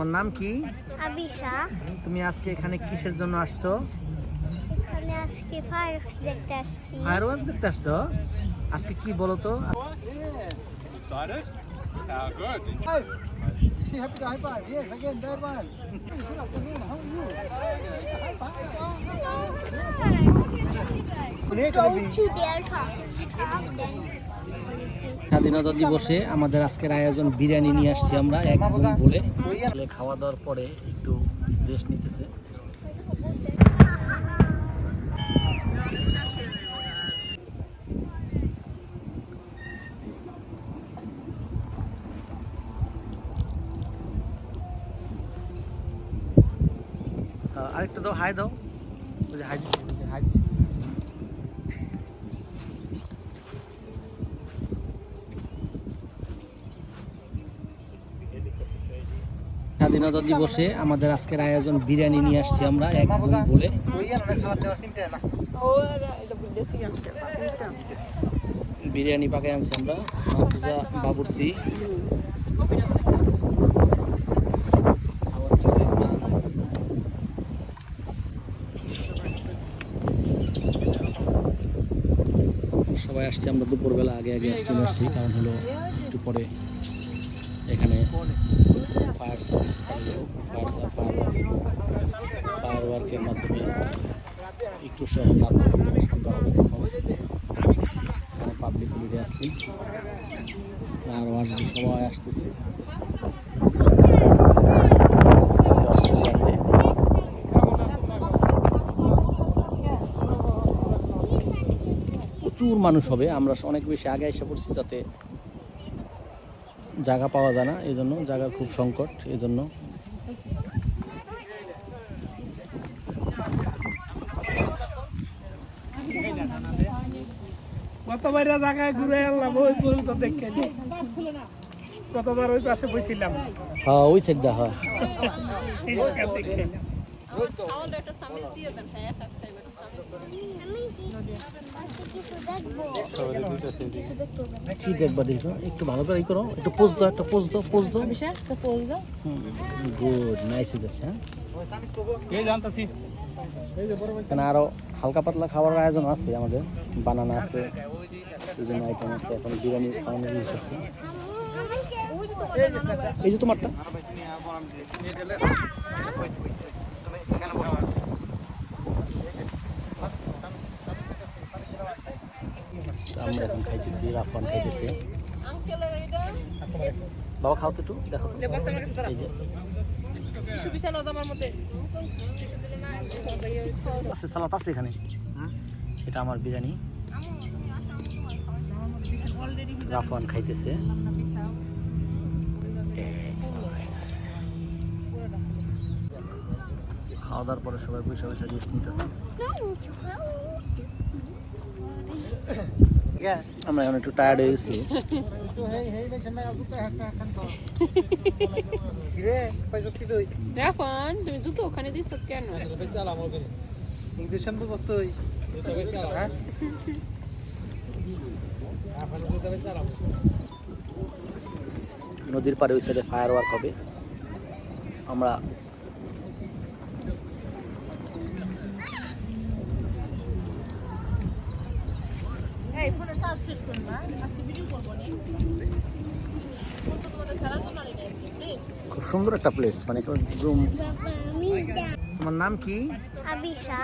তোমার নাম কি আবিশা তুমি আজকে এখানে কিসের জন্য আসছো এখানে আজকে ফায়ার্স দেখতে আসছি ফায়ার দেখতে আসছো আজকে কি বলো তো Excited? How good? She happy to high five. Yes, again, that one. Good afternoon. How are you? High five. Go to their top. Top then. স্বাধীনতা দিবসে আমাদের আজকের আয়োজন বিরিয়ানি নিয়ে আসছি আমরা একদম বলে। খাওয়া দাওয়ার পরে একটু রেস্ট নিতেছে। আরেকটা দাও, হাই দাও ওই যে হাই দিচ্ছি ওই যে হাই দিচ্ছি স্বাধীনতা দিবসে আমাদের আজকের আয়োজন বিরিয়ানি নিয়ে আসছি আমরা একদম বলে। বিরিয়ানি পাকে আনছি আমরা বাবুরসি সবাই আসছি, আমরা দুপুরবেলা আগে আগে আসছি, কারণ হলো একটু পরে এখানে ফায়ার ফায়ার ওয়ার্কের মাধ্যমে একটু পাবলিক হলিডে আসছি সবাই আসতেছে প্রচুর মানুষ হবে। আমরা অনেক বেশি আগে এসে পড়ছি যাতে জায়গা পাওয়া যায় না এই জন্য জায়গার খুব সংকট এই জন্য। গতবার জায়গায় ঘুরে এলাম ওই পর্যন্ত দেখে গতবার ওই পাশে বসেছিলাম। হ্যাঁ ওই সাইডটা হয়। এই জায়গা দেখে কি দেখবা দেখো একটু ভালো করে ই করো। একটু পোজ দাও একটা পোজ দাও পোজ দাও। গুড নাইস যাচ্ছে হ্যাঁ এখানে আরও হালকা পাতলা খাবারের আয়োজন আছে আমাদের। বানানা আছে বিভিন্ন আইটেম আছে এখন বিরিয়ানি খাওয়ানোর জিনিস আছে। এই যে তোমারটা। আমরা এখন খাইতেছি রাফান খাইতেছি। বাবা, খাও তো একটু, দেখো। এই আছে, সালাদ আছে এখানে। এটা আমার বিরিয়ানি। রাফান খাইতেছে। খাওয়া দাওয়ার পরে সবাই বসে বসে রেস্ট নিতেছে। আমরা এখন একটু টায়ার্ড হয়ে গেছি. রাফান তুমি জুতো ওখানে দিছো কেন to. নদীর পাড়ে ওই সাইডে ফায়ার ওয়ার্ক হবে আমরা খুব সুন্দর একটা প্লেস মানে রুম তোমার নাম কি? আবিশা।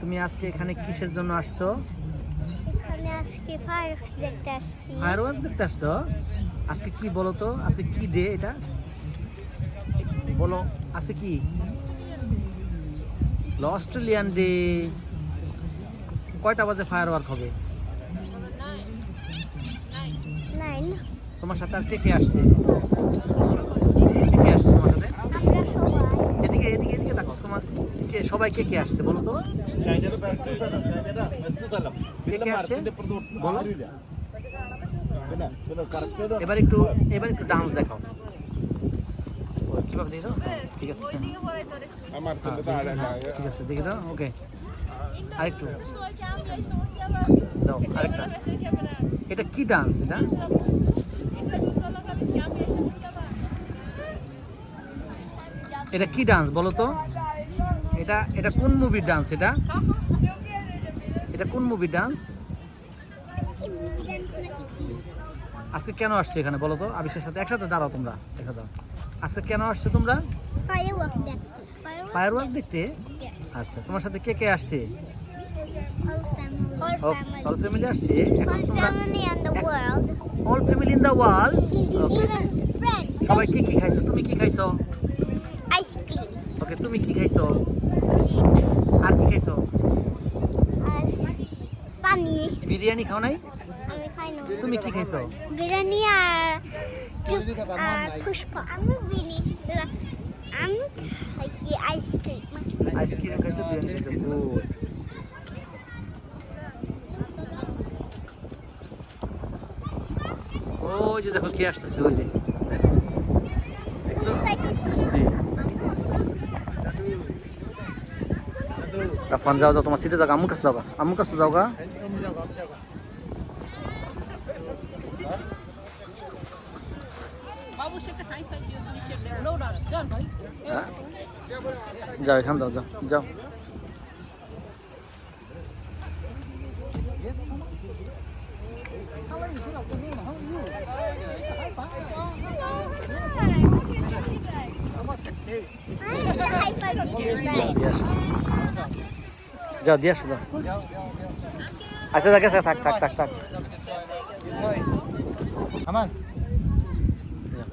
তুমি আজকে এখানে কিসের জন্য আসছো? এখানে আজকে আসছি। দেখতে আসছো? আজকে কি বলো তো? আজকে কি ডে এটা? বলো আছে কি? অস্ট্রেলিয়ান ডে কয়টা বাজে ফায়ার ওয়ার্ক হবে? তোমার সাথে আর কে কে আসছে? কে কে আসছে তোমার সাথে? এদিকে এদিকে এদিকে দেখো তোমার কে সবাই কে কে আসছে বলো তো? কে কে আসছে? বলো। এবার একটু এবার একটু ডান্স দেখাও। ও, কীভাবে দেখো ঠিক আছে। না। ঠিক আছে দেখে দাও। ওকে। আরেকটু। দাও আরেকটা। এটা কি ডান্স এটা? এটা কি ডান্স বলো তো? এটা এটা কোন মুভির ডান্স এটা? এটা কোন মুভির ডান্স আজকে কেন আসছে এখানে বলো তো? আবিষের সাথে একসাথে দাঁড়াও তোমরা একসাথে দাঁড়াও। আজকে কেন আসছে তোমরা? ফায়ার ওয়ার্ক দেখতে। আচ্ছা তোমার সাথে কে কে আসছে. অল ফ্যামিলি আসছে? এখন তোমরা. All family in the world okay. সবাই কি কি খাইছো? তুমি কি খাইছো? Cream. ওকে তুমি কি খাইছো. আর কি খাইছো? পানি। বিরিয়ানি খাও নাই? আমি খাই না। তুমি কি খাইছো? বিরিয়ানি আর চিপস আর পুষ্পা। আমি বিনি আমি খাইছি আইসক্রিম আইসক্রিম খাইছো বিরিয়ানি খাইছো গুড ওই যে দেখো কে আসতেছে ওই যে। রাফান যাও যাও তোমার সিটে যাও আম্মুর কাছে যাও গা। আম্মুর কাছে যাও গা বাবু সেটা হাই ফাই দিও তুমি সেটা লোড অন জান হ্যাঁ? যাও এখানে যাও যাও যাও যাও দিয়ে আসো যাও দিয়ে আসো যাও আচ্ছা যাক আছে থাক থাক থাক থাক Aman. Yeah.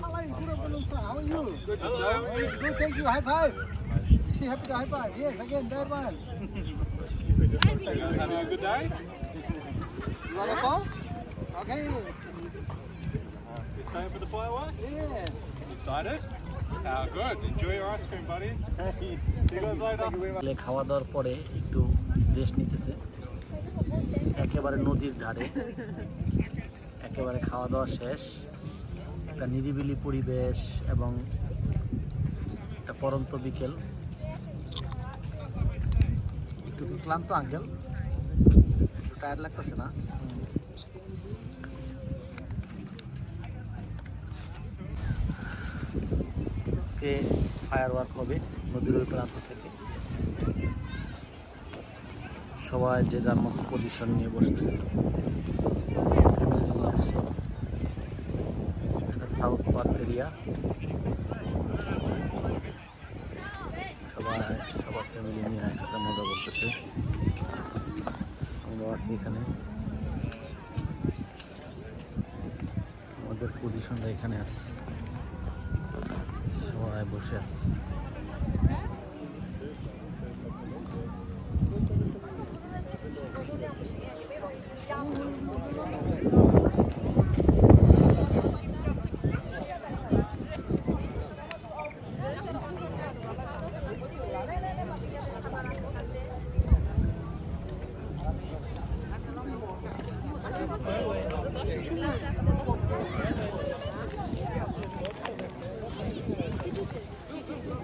How are you? Good afternoon, sir. How are you? Good. Good. Thank you. High five. She happy to high five. Yes, again, that one. Having a good day? You want to call? Okay. You staying for the fireworks? Yeah. তাহলে খাওয়া দাওয়ার পরে একটু rest নিতেছে। একেবারে নদীর ধারে। একেবারে খাওয়া দাওয়া শেষ। একটা নিরিবিলি পরিবেশ এবং একটা পরন্ত বিকেল। একটু ক্লান্ত আঙ্কেল? টায়ার্ড লাগতেছে না? আজকে ফায়ার ওয়ার্ক হবে নদীর ওই প্রান্ত থেকে। সবাই যে যার মতো পজিশন নিয়ে বসতেছে। সাউথ পার্ক এরিয়া সবাই, সবার ফ্যামিলি নিয়ে একসাথে মজা করতেছে। আমরা আছি এখানে। আমাদের পজিশনটা এখানে আছে। বসে আছে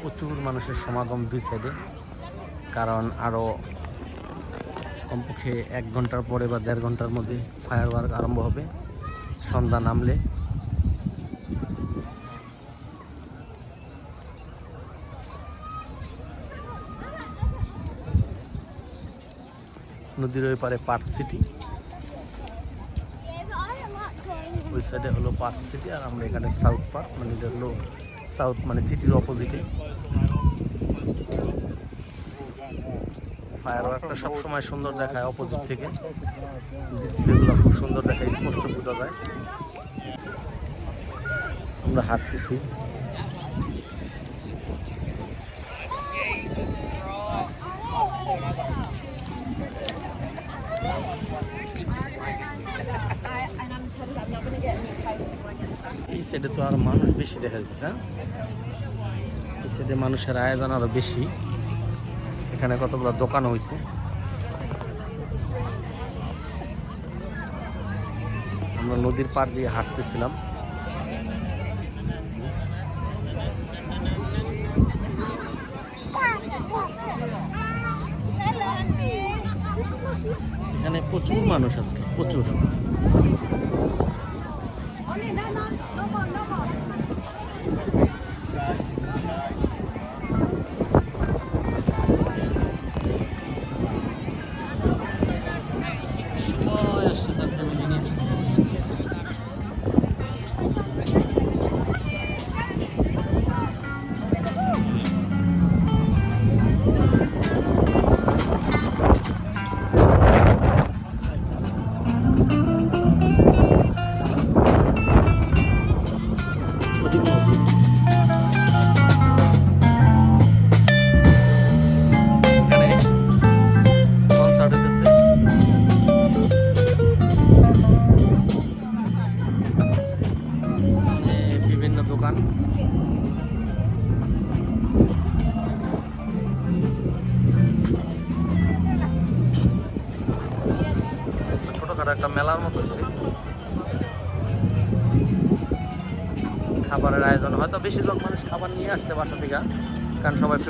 প্রচুর মানুষের সমাগম দুই সাইডে কারণ আরও কমপক্ষে এক ঘণ্টার পরে বা দেড় ঘণ্টার মধ্যে ফায়ার ওয়ার্ক আরম্ভ হবে, সন্ধ্যা নামলে। নদীর ওই পারে পার্ক সিটি। ওই সাইডে হলো পার্ক সিটি আর আমরা এখানে সাউথ পার্ক মানে এটা সাউথ মানে সিটির অপোজিটে ফায়ার ওয়ার্কটা সবসময় সুন্দর দেখায় অপোজিট থেকে। ডিসপ্লেগুলো খুব সুন্দর দেখায়, স্পষ্ট বোঝা যায়। আমরা হাঁটতেছি এই সাইডে তো আর মানুষ বেশি দেখা যাচ্ছে হ্যাঁ? এই সাইডে মানুষের আয়োজন আরও বেশি। এখানে কতগুলো দোকান হয়েছে আমরা নদীর পাড় দিয়ে হাঁটতেছিলাম। এখানে প্রচুর মানুষ আজকে, প্রচুর।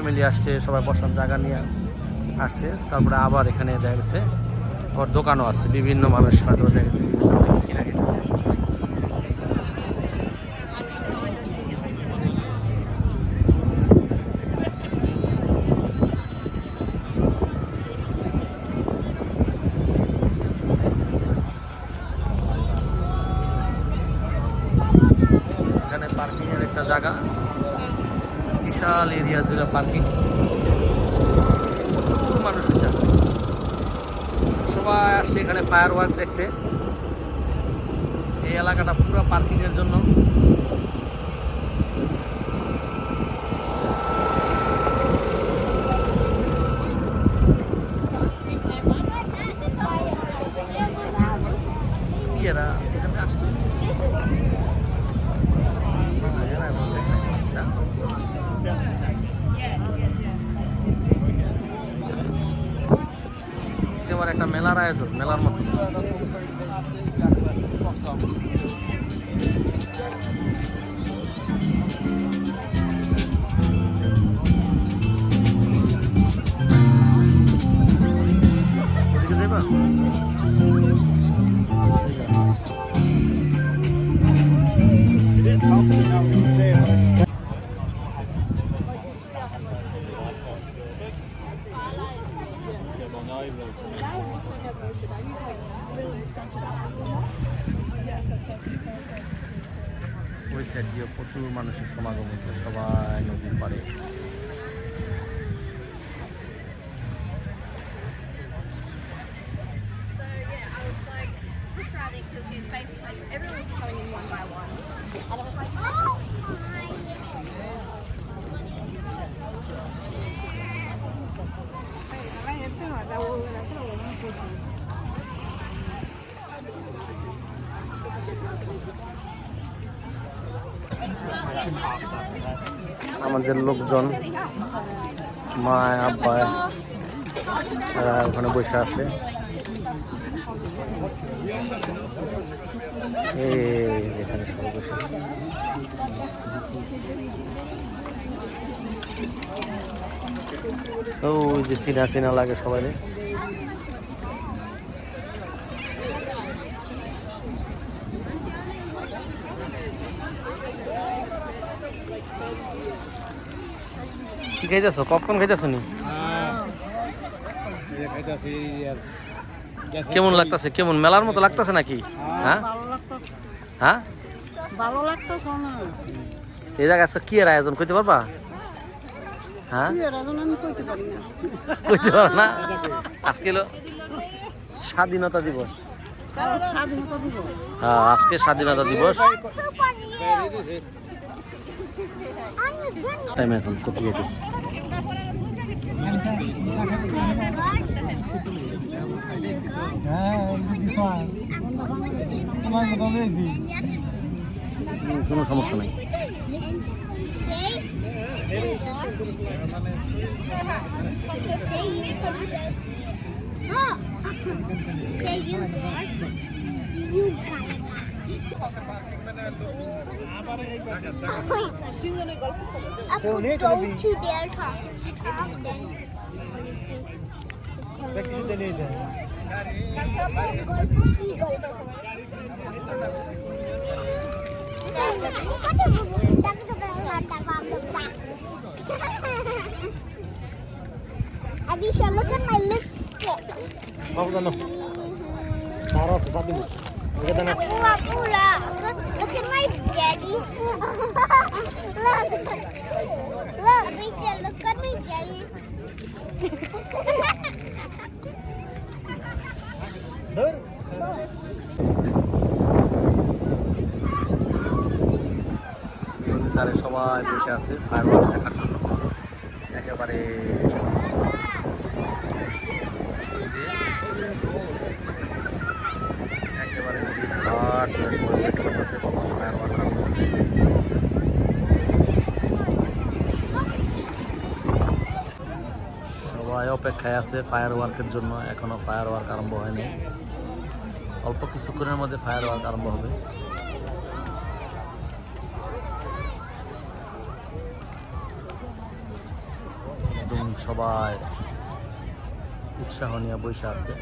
ফ্যামিলি আসছে, সবাই বসার জায়গা নিয়ে আসছে, তারপরে আবার এখানে দেখা গেছে ওর দোকানও আছে, বিভিন্ন মানুষ হয়তো দেখা গেছে এখানে পার্কিং এর একটা জায়গা। বিশাল এরিয়া জুড়ে পার্কিং প্রচুর মানুষ হচ্ছে আসে সবাই আসছে এখানে ফায়ার ওয়ার্ক দেখতে। এই এলাকাটা পুরো পার্কিংয়ের জন্য। আমাদের লোকজন মা আব্বা তারা ওখানে বসে আছে। এখানে সবাই বসে আছে। ওই যে চিনা চিনা লাগে সবাই খাইতেছো পপকর্ন খাইতেছো নি কেমন লাগতেছে কেমন মেলার মতো লাগতেছে নাকি হ্যাঁ হ্যাঁ ভালো লাগতেছে না এই জায়গায় আজকে কি এর আয়োজন করতে পারবা হ্যাঁ করতে পারো না আজকে স্বাধীনতা দিবস স্বাধীনতা দিব হ্যাঁ আজকে স্বাধীনতা দিবস টাইম এখন কপি গেছিস এই যে দিশা তোমাকে তো লেজি হুম, কোনো সমস্যা নাই Say you got. You got. Don't you. Abisha, look at my lipstick. বাবু জানো সারা আছে ওকে দেন Pula, pula. Look, look at my daddy. look. Look, Abisha, look at my daddy. ধর নদীর সবাই বসে আছে ফায়ার দেখার জন্য একেবারে নদীর ঘাট ধরে সবাই দেখতে পাচ্ছে কখন ফায়ার সবাই অপেক্ষায় আছে ফায়ার ওয়ার্কের জন্য। এখনও ফায়ার ওয়ার্ক আরম্ভ হয়নি। অল্প কিছুক্ষণের মধ্যে ফায়ার ওয়ার্ক আরম্ভ হবে। সবাই উৎসাহ নিয়ে বসে আছে।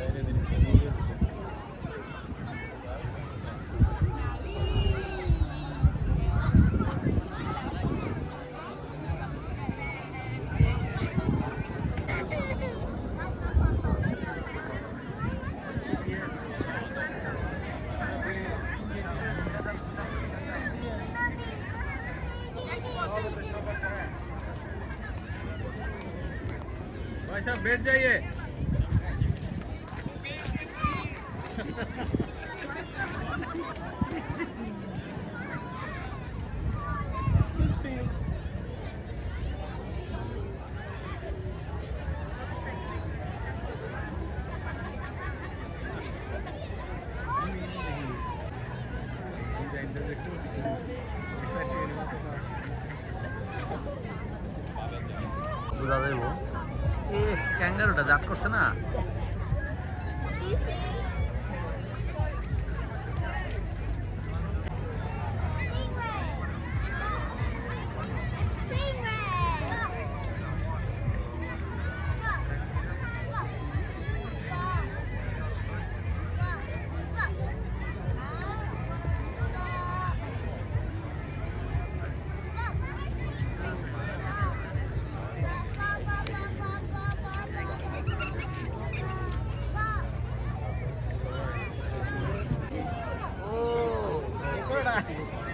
বোঝা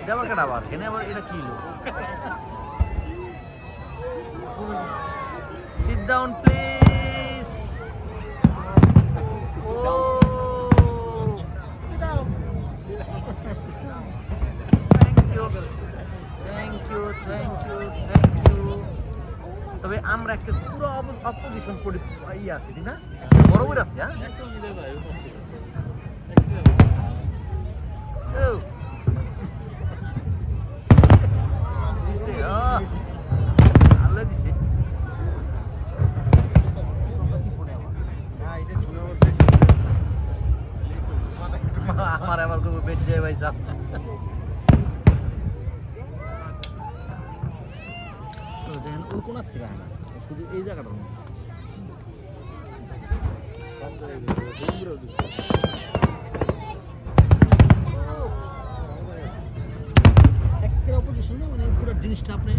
এটা আবার কেটা আবার এনে আবার এটা কি সিট ডাউন প্লিজ তবে আমরা একটা পুরো অপোজিশন ইয়ে আছে ঠিক না? বেঁচে যায় ভাই সাহ তো দেখেন, ওই কোনার থেকে শুধু এই জায়গাটার মধ্যে একটা অপোজিশন না মানে পুরো জিনিসটা আপনি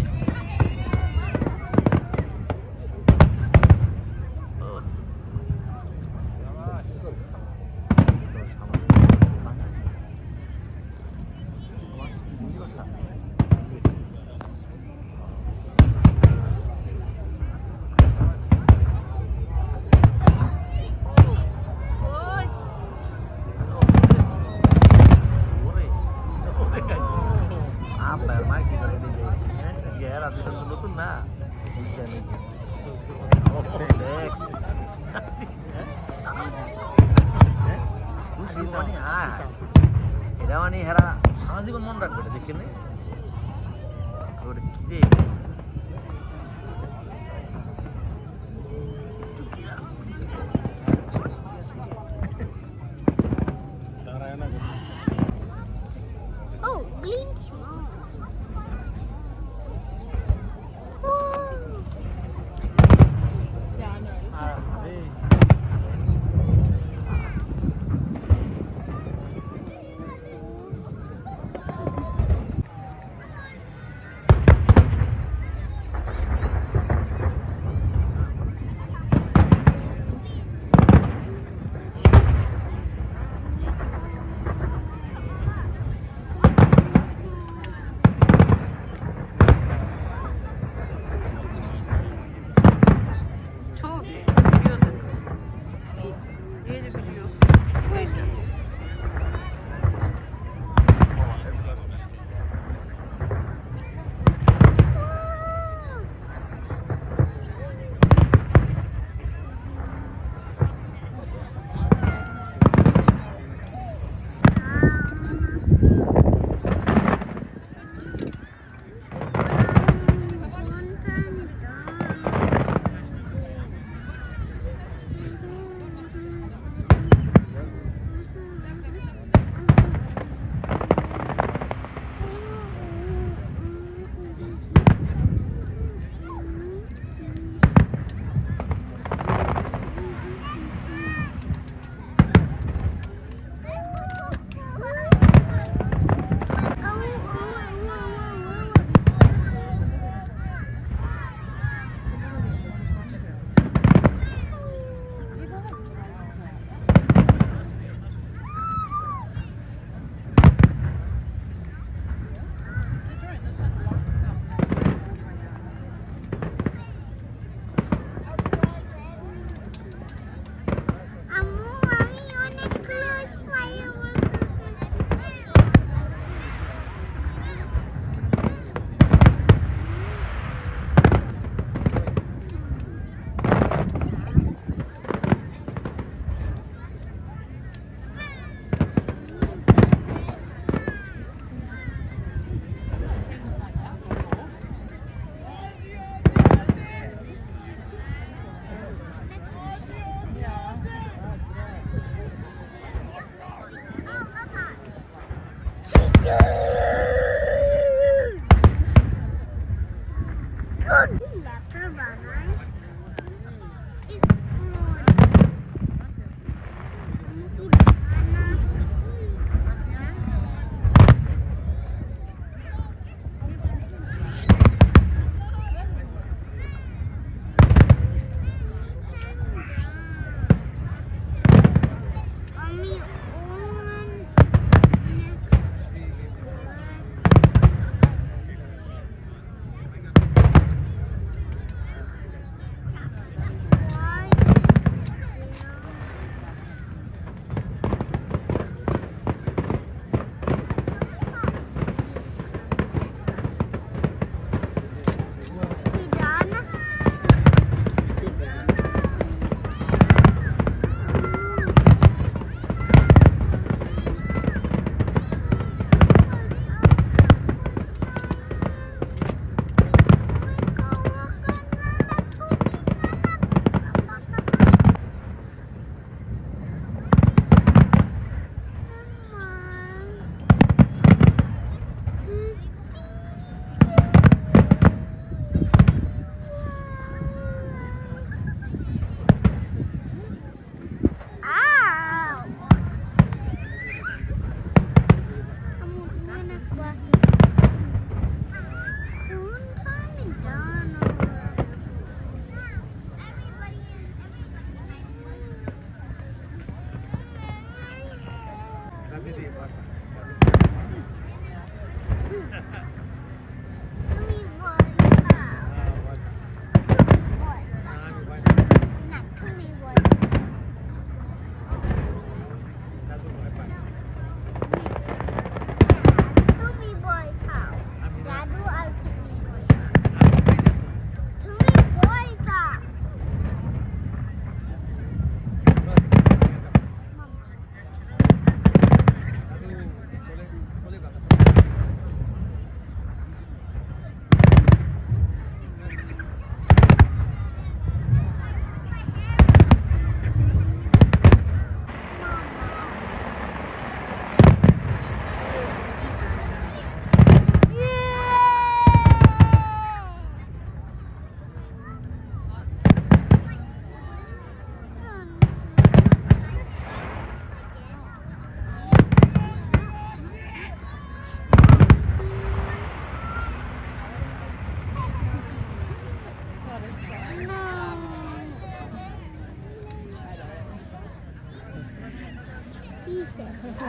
Why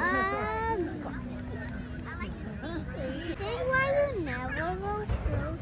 you never go through